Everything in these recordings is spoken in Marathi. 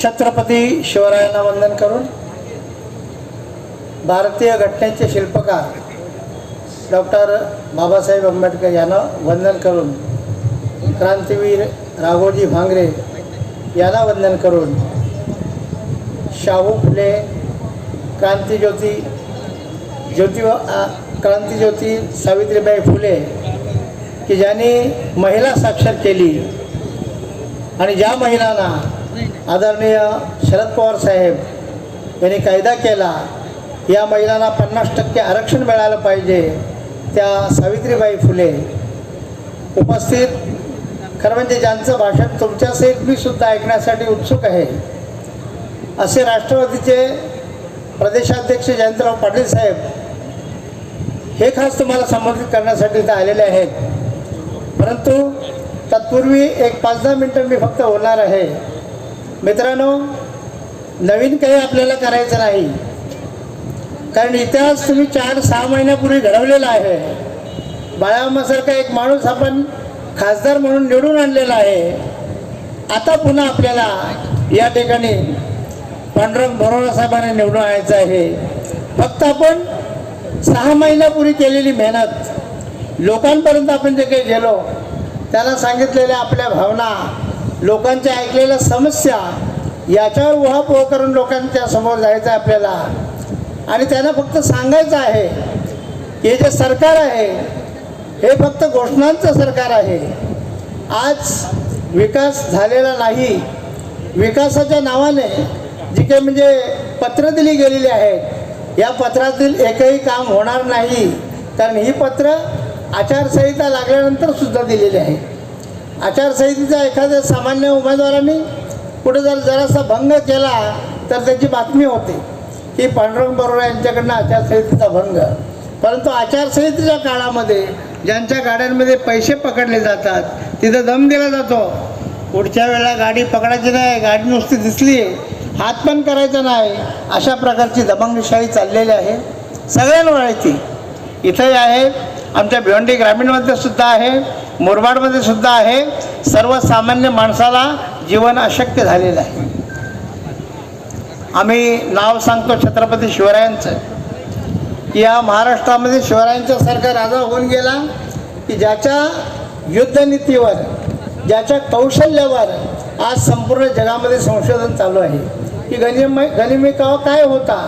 छत्रपती शिवरायांना वंदन करून भारतीय घटनेचे शिल्पकार डॉक्टर बाबासाहेब आंबेडकर यांना वंदन करून क्रांतीवीर राघोजी भांगरे यांना वंदन करून शाहू फुले क्रांतीज्योती ज्योतिबा क्रांतीज्योती सावित्रीबाई फुले की ज्यांनी महिला साक्षर केली आणि ज्या महिलांना आदरणीय शरद पवार साहेब यांनी कायदा केला या महिलांना पन्नास टक्के आरक्षण मिळालं पाहिजे त्या सावित्रीबाई फुले. उपस्थित खरं म्हणजे ज्यांचं भाषण तुमच्यासहित मी सुद्धा ऐकण्यासाठी उत्सुक आहे. असे राष्ट्रवादीचे प्रदेशाध्यक्ष जयंतराव पाटील साहेब हे खास तुम्हाला संबोधित करण्यासाठी इथं आलेले आहेत. परंतु तत्पूर्वी एक पाच दहा मिनटं मी फक्त होणार आहे. मित्रांनो नवीन काही आपल्याला करायचं नाही. कारण इतिहास तुम्ही चार सहा महिन्यापूर्वी घडवलेला आहे. बाळामासारखा एक माणूस आपण खासदार म्हणून निवडून आणलेला आहे. आता पुन्हा आपल्याला या ठिकाणी पांडुरंग बरोरा साहेबांना निवडून आणायचं आहे. फक्त आपण सहा महिन्यापूर्वी केलेली मेहनत लोकांपर्यंत आपण जे काही गेलो त्याला सांगितलेल्या आपल्या भावना लोकांच्या ऐकलेल्या समस्या याच्यावर उहापोह करून लोकांच्या समोर जायचं आहे आपल्याला. आणि त्यांना फक्त सांगायचं आहे की हे जे सरकार आहे हे फक्त घोषणांचं सरकार आहे. आज विकास झालेला नाही. विकासाच्या नावाने जी काही म्हणजे पत्र दिली गेलेली आहेत या पत्रातील एकही काम होणार नाही. कारण ही पत्र आचारसंहिता लागल्यानंतर सुद्धा दिलेली आहे आचारसंहितेचा एखाद्या सामान्य उमेदवारांनी कुठे जर जरासा भंग केला तर त्याची बातमी होते. की पांडुरंग बरोबर यांच्याकडनं आचारसंहितेचा भंग. परंतु आचारसंहितेच्या काळामध्ये ज्यांच्या गाड्यांमध्ये पैसे पकडले जातात तिथं दम दिला जातो. पुढच्या वेळेला गाडी पकडायची नाही गाडी नुसती दिसली हात पण करायचा नाही अशा प्रकारची दबंगशाही चाललेली आहे. सगळ्यांवर आहे ती. इथंही आहे आमच्या भिवंडी ग्रामीणमध्ये सुद्धा आहे. मुरबाडमध्ये सुद्धा आहे. सर्वसामान्य माणसाला जीवन अशक्य झालेलं आहे. आम्ही नाव सांगतो छत्रपती शिवरायांचं. की या महाराष्ट्रामध्ये शिवरायांच्या सारखा राजा होऊन गेला की ज्याच्या युद्धनीतीवर ज्याच्या कौशल्यावर आज संपूर्ण जगामध्ये संशोधन चालू आहे. की गनिम गनिमी काय होता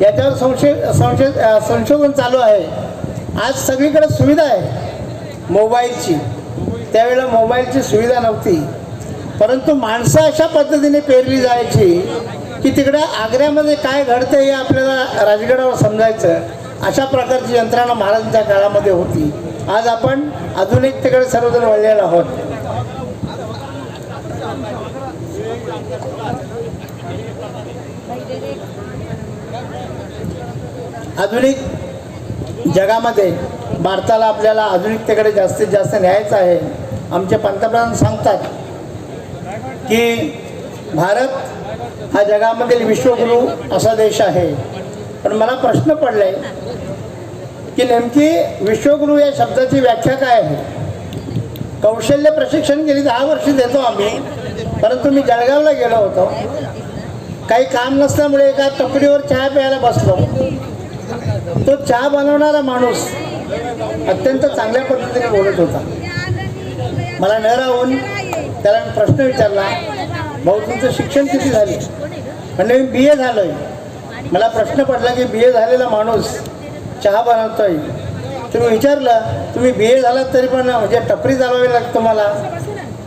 याच्यावर संशय संशय संशोधन चालू आहे. आज सगळीकडे सुविधा आहे. मोबाईलची त्यावेळेला मोबाईलची सुविधा नव्हती. परंतु माणसं अशा पद्धतीने पेरली जायची की तिकडे आग्र्यामध्ये काय घडतं हे आपल्याला राजगडावर समजायचं. अशा प्रकारची यंत्रणा महाराजांच्या काळामध्ये होती. आज आपण आधुनिकतेकडे सर्वजण वळलेलो आहोत. आधुनिक जगामध्ये भारताला आपल्याला आधुनिकतेकडे जास्तीत जास्त न्यायचं आहे. आमचे पंतप्रधान सांगतात की भारत हा जगामधील विश्वगुरू असा देश आहे. पण मला प्रश्न पडलाय की नेमकी विश्वगुरू या शब्दाची व्याख्या काय आहे? कौशल्य प्रशिक्षण गेली दहा वर्ष देतो आम्ही परंतु मी जळगावला गेलो होतो. काही काम नसल्यामुळे एका टपरीवर चहा प्यायला बसलो. तो चहा बनवणारा माणूस अत्यंत चांगल्या पद्धतीने बोलत होता. मला न राहून त्याला प्रश्न विचारला भाऊ तुमचं शिक्षण किती झाले? म्हणजे मी बी ए झालोय. मला प्रश्न पडला की बी ए झालेला माणूस चहा बनवतोय. तुम्ही विचारलं तुम्ही बी ए झालात तरी पण म्हणजे टपरी चालवावी लागतो मला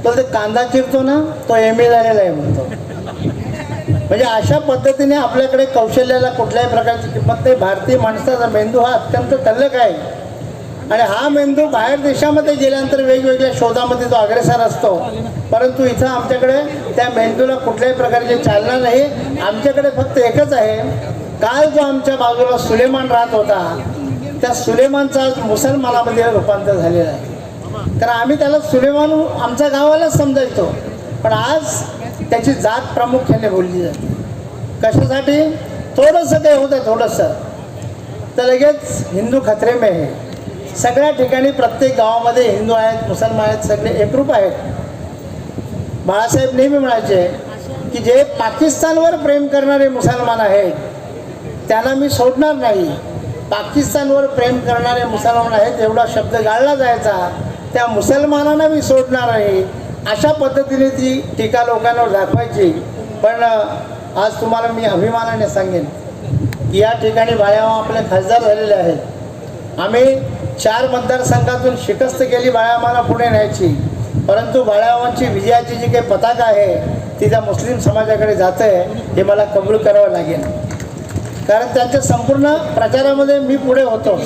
तो ते कांदा चिरतो ना तो एम ए झालेला आहे म्हणतो. म्हणजे अशा पद्धतीने आपल्याकडे कौशल्याला कुठल्याही प्रकारची किंमत नाही. भारतीय माणसाचा मेंदू हा अत्यंत तल्लक आहे. आणि हा मेंदू बाहेर देशामध्ये गेल्यानंतर वेगवेगळ्या शोधामध्ये तो अग्रेसर असतो. परंतु इथं आमच्याकडे त्या मेंदूला कुठल्याही प्रकारची चालना नाही. आमच्याकडे फक्त एकच आहे. काल जो आमच्या बाजूला सुलेमान राहत होता त्या सुलेमानचा आज मुसलमानामध्ये रूपांतर झालेलं आहे. तर आम्ही त्याला सुलेमान आमच्या गावालाच समजायचो. पण आज त्याची जात प्रामुख्याने बोलली जाते. कशासाठी? थोडंसं काही होतं थोडंसं. तर लगेच हिंदू खतरे आहे सगळ्या ठिकाणी प्रत्येक गावामध्ये हिंदू आहेत मुसलमान आहेत सगळे एकरूप आहेत. बाळासाहेब नेहमी म्हणायचे की जे पाकिस्तानवर प्रेम करणारे मुसलमान आहेत त्यांना मी सोडणार नाही. पाकिस्तानवर प्रेम करणारे मुसलमान आहेत एवढा शब्द गाळला जायचा त्या मुसलमानांना मी सोडणार आहे अशा पद्धतीने ती टीका लोकांवर दाखवायची. पण आज तुम्हाला मी अभिमानाने सांगेन की या ठिकाणी बाळ्यामामा आपले खासदार झालेले आहेत. आम्ही चार मतदारसंघातून शिकस्त केली बाळामाला पुढे न्यायची. परंतु बाळावांची विजयाची जी काही पताका आहे ती त्या मुस्लिम समाजाकडे जातं आहे हे मला कबूल करावं लागेल. कारण त्यांच्या संपूर्ण प्रचारामध्ये मी पुढे होतो.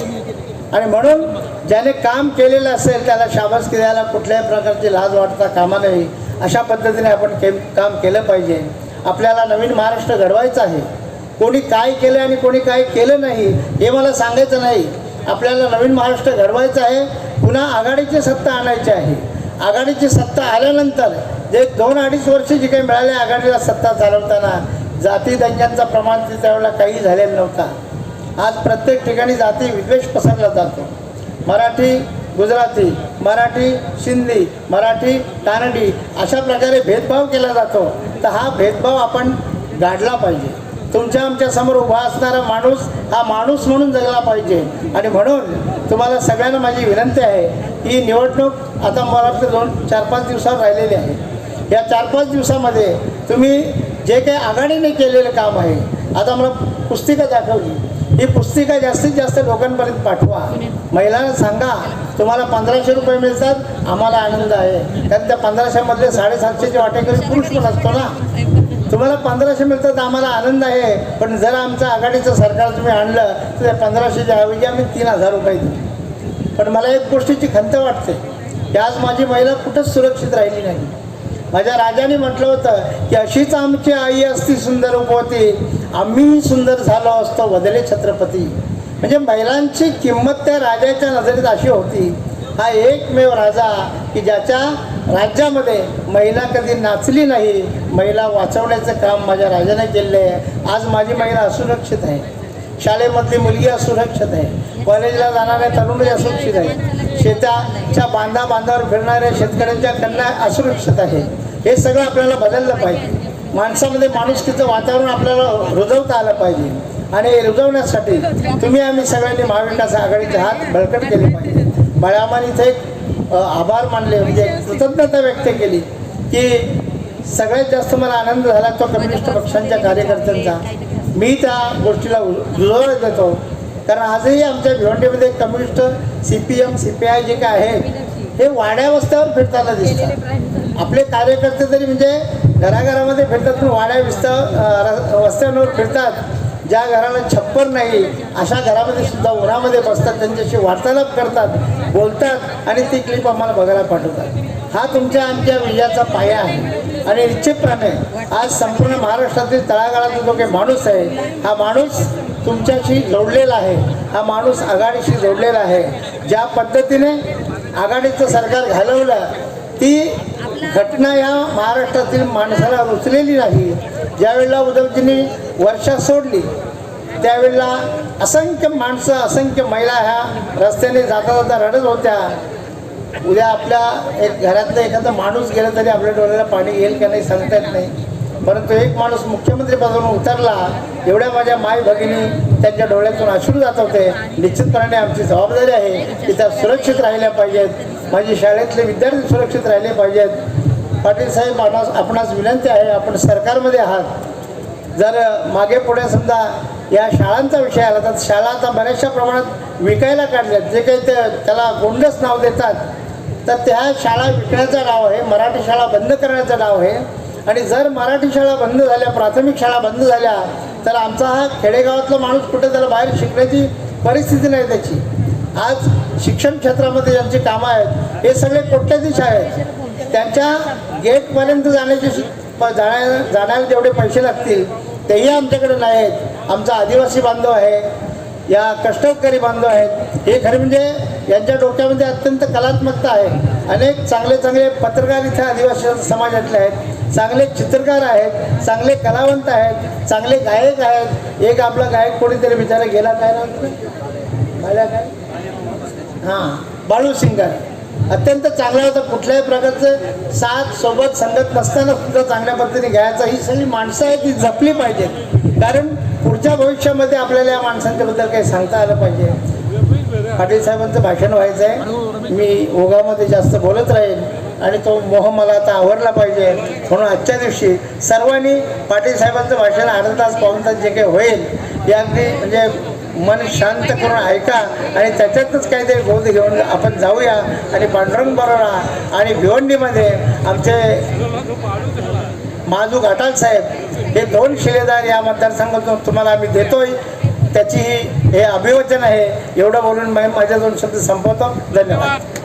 आणि म्हणून ज्याने काम केलेलं असेल त्याला शाबासकी द्यायला कुठल्याही प्रकारची लाज वाटता कामा नये. अशा पद्धतीने आपण के काम केलं पाहिजे. आपल्याला नवीन महाराष्ट्र घडवायचं आहे. कोणी काय केलं आणि कोणी काय केलं नाही हे मला सांगायचं नाही. आपल्याला नवीन महाराष्ट्र घडवायचं आहे पुन्हा आघाडीची सत्ता आणायची आहे. आघाडीची सत्ता आल्यानंतर जे दोन अडीच वर्ष जी काही मिळाले आघाडीला सत्ता चालवताना जाती दंग्यांचा प्रमाण त्यावेळेला काही झालेला नव्हता. आज प्रत्येक ठिकाणी जाती विद्वेष पसरला जातो. मराठी गुजराती मराठी सिंधी मराठी कानडी अशा प्रकारे भेदभाव केला जातो. तर हा भेदभाव आपण गाडला पाहिजे. तुमच्या आमच्यासमोर उभा असणारा माणूस हा माणूस म्हणून जगला पाहिजे. आणि म्हणून तुम्हाला सगळ्यांना माझी विनंती आहे ही निवडणूक आता मला वाटतं दोन चार पाच दिवसावर राहिलेली आहे. या चार पाच दिवसामध्ये तुम्ही जे काही आघाडीने केलेलं काम आहे आता मला पुस्तिका दाखवली. ही पुस्तिका जास्तीत जास्त लोकांपर्यंत पाठवा. महिलांना सांगा तुम्हाला पंधराशे रुपये मिळतात आम्हाला आनंद आहे. कारण त्या पंधराशेमधले साडेसातशेचे वाटेकरी पुरुष पण असतो ना. तुम्हाला पंधराशे मिळतात आम्हाला आनंद आहे. पण जर आमचं आघाडीचं सरकार तुम्ही आणलं तर त्या पंधराशेच्या ऐवजी आम्ही तीन हजार रुपये देऊ. पण मला एक गोष्टीची खंत वाटते. की आज माझी महिला कुठंच सुरक्षित राहिली नाही. माझ्या राजाने म्हटलं होतं की अशीच आमची आई असती सुंदर उपवती आम्हीही सुंदर झालो असतो वदले छत्रपती. म्हणजे महिलांची किंमत त्या राजाच्या नजरेत अशी होती. हा एकमेव राजा की ज्याच्या राज्यामध्ये महिला कधी नाचली नाही महिला वाचवण्याचं काम माझ्या राजाने केलेलं आहे. आज माझी महिला असुरक्षित आहे. शाळेमधली मुलगी असुरक्षित आहे. कॉलेजला जाणाऱ्या तरुणही असुरक्षित आहे. शेताच्या बांधा बांधावर फिरणाऱ्या शेतकऱ्यांच्या कन्या असुरक्षित आहे. हे सगळं आपल्याला बदललं पाहिजे. माणसामध्ये माणुसकीचं वातावरण आपल्याला रुजवता आलं पाहिजे. आणि रुजवण्यासाठी तुम्ही आम्ही सगळ्यांनी महाविकास आघाडीचे हात बळकट केले पाहिजे. बळ्यामान इथे आभार मानले. म्हणजे कृतज्ञता व्यक्त केली की सगळ्यात जास्त मला आनंद झाला तो कम्युनिस्ट पक्षांच्या कार्यकर्त्यांचा. मी त्या गोष्टीला दुजोरा देतो कारण आजही आमच्या भिवंडीमध्ये communist C P M C P I जे काय आहेत हे वाड्या वस्त्यावर फिरताना दिसतात. आपले कार्यकर्ते तरी म्हणजे घराघरामध्ये फिरतात पण वाड्या विस्ता र- वस्त्यांवर फिरतात. ज्या घराला छप्पर नाही अशा घरामध्ये सुद्धा उन्हामध्ये बसतात त्यांच्याशी वार्तालाप करतात. बोलतात आणि ती क्लिप आम्हाला बघायला पाठवतात. हा तुमच्या आमच्या विजयाचा पाया आहे. आणि निश्चितप्रमाणे आज संपूर्ण महाराष्ट्रातील तळागाळातील जो काही माणूस आहे हा माणूस तुमच्याशी जोडलेला आहे. हा माणूस आघाडीशी जोडलेला आहे. ज्या पद्धतीने आघाडीचं सरकार घालवलं ती घटना या महाराष्ट्रातील माणसाला रुचलेली नाही. ज्यावेळेला उद्धवजींनी वर्षा सोडली त्यावेळेला असंख्य माणसं असंख्य महिला ह्या रस्त्याने जाता जाता रडत होत्या. उद्या आपल्या एक घरातलं एखादा माणूस गेला तरी आपल्या डोळ्याला पाणी येईल का नाही सांगता येत नाही. परंतु एक माणूस मुख्यमंत्री पदावरून उतरला एवढ्या माझ्या माय भगिनी त्यांच्या डोळ्यातून अश्रू जात होते. निश्चितपणे आमची जबाबदारी आहे की त्या सुरक्षित राहिल्या पाहिजेत. माझी शाळेतले विद्यार्थी सुरक्षित राहिले पाहिजेत. पाटील साहेब आपणास आपणास विनंती आहे आपण सरकारमध्ये आहात. जर मागे पुढे समजा या शाळांचा विषय आला तर शाळा आता बऱ्याचशा प्रमाणात विकायला काढल्यात. जे काही ते त्याला गोंडस नाव देतात. तर त्या शाळा विकण्याचं नाव आहे मराठी शाळा बंद करण्याचं नाव आहे. आणि जर मराठी शाळा बंद झाल्या प्राथमिक शाळा बंद झाल्या तर आमचा हा खेडेगावातला माणूस कुठे त्याला बाहेर शिकण्याची परिस्थिती नाही त्याची. आज शिक्षण क्षेत्रामध्ये ज्यांची कामं आहेत हे सगळे कोट्याधीश आहेत. त्यांच्या गेटपर्यंत जाण्याची प- जाण्या जाण्याला जेवढे पैसे लागतील तेही आमच्याकडे नाही आहेत आमचा आदिवासी बांधव आहे या कष्टकरी बांधव आहेत. हे खरे म्हणजे यांच्या डोक्यामध्ये अत्यंत कलात्मकता आहे. अनेक चांगले चांगले पत्रकार इथे आदिवासी समाजातले आहेत. चांगले चित्रकार आहेत चांगले कलावंत आहेत चांगले गायक आहेत. एक आपला गायक कोणीतरी बिचारा गेला काय ना काय? हां बाळू सिंगर. अत्यंत चांगला होता. कुठल्याही प्रकारचं साथ सोबत संगत नसताना सुद्धा चांगल्या पद्धतीने घ्यायचा. ही सगळी माणसं आहेत ती जपली पाहिजेत. कारण पुढच्या भविष्यामध्ये आपल्याला या माणसांच्याबद्दल काही सांगता आलं पाहिजे? पाटील साहेबांचं भाषण व्हायचं आहे. मी ओघामध्ये जास्त बोलत राहील आणि तो मोह मला आता आवडला पाहिजे म्हणून आजच्या दिवशी सर्वांनी पाटील साहेबांचं भाषण अर्धा तास पाऊन तास जे काही होईल या अगदी म्हणजे मन शांत करून ऐका आणि त्याच्यातच काहीतरी बोध घेऊन आपण जाऊया आणि पांडुरंग बरोबर आणि भिवंडीमध्ये आमचे माजू घाटाल साहेब हे दोन शिलेदार या मतदारसंघातून तुम्हाला आम्ही देतोय. त्याची हे अभिवचन आहे. एवढं बोलून माझ्या दोन शब्द संपवतो. धन्यवाद.